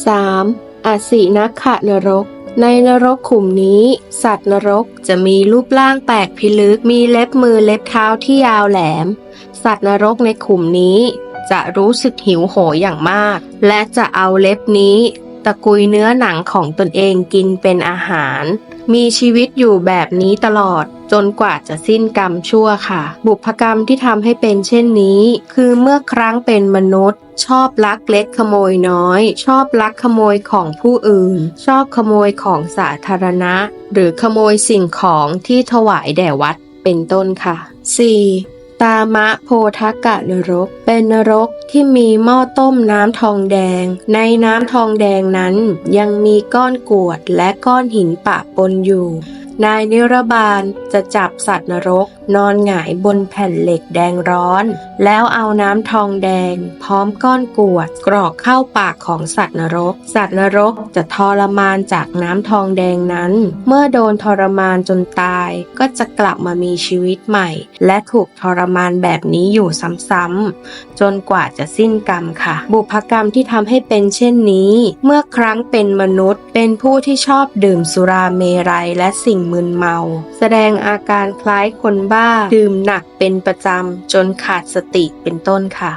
3. อสินักขะนรก ในนรกขุมนี้ สัตว์นรกจะมีรูปร่างแปลกพิลึก มีเล็บมือเล็บเท้าที่ยาวแหลม สัตว์นรกในขุมนี้ จะรู้สึกหิวโหยอย่างมาก และจะเอาเล็บนี้ ตะกุยเนื้อหนังของตนเองกินเป็นอาหาร มีชีวิตอยู่แบบนี้ตลอด จนกว่าจะสิ้นกรรมชั่วค่ะ บุพกรรมที่ทำให้เป็นเช่นนี้ คือเมื่อครั้งเป็นมนุษย์ ชอบลักเล็กขโมยน้อย ชอบลักขโมยของผู้อื่น ชอบขโมยของสาธารณะ หรือขโมยสิ่งของที่ถวายแด่วัดเป็นต้นค่ะ 4. ตามะโพธกะนรก เป็นนรกที่มีหม้อต้มน้ำทองแดง ในน้ำทองแดงนั้นยังมีก้อนกรวดและก้อนหินปะปนอยู่ นายนิรบาลจะจับสัตว์นรก นอนหงายบนแผ่นเหล็กแดงร้อน แล้วเอาน้ำทองแดง พร้อมก้อนกรวด กรอกเข้าปากของสัตว์นรก สัตว์นรกจะทรมานจากน้ำทองแดงนั้น เมื่อโดนทรมานจนตาย ก็จะกลับมามีชีวิตใหม่ และถูกทรมานแบบนี้อยู่ซ้ำๆจนกว่าจะสิ้นกรรมค่ะ บุพกรรมที่ทำให้เป็นเช่นนี้ เมื่อครั้งเป็นมนุษย์ เป็นผู้ที่ชอบดื่มสุราเมรัยและสิ่งมึนเมา แสดงอาการคล้ายคนบ้า ดื่มหนักเป็นประจำ จนขาดสติเป็นต้นค่ะ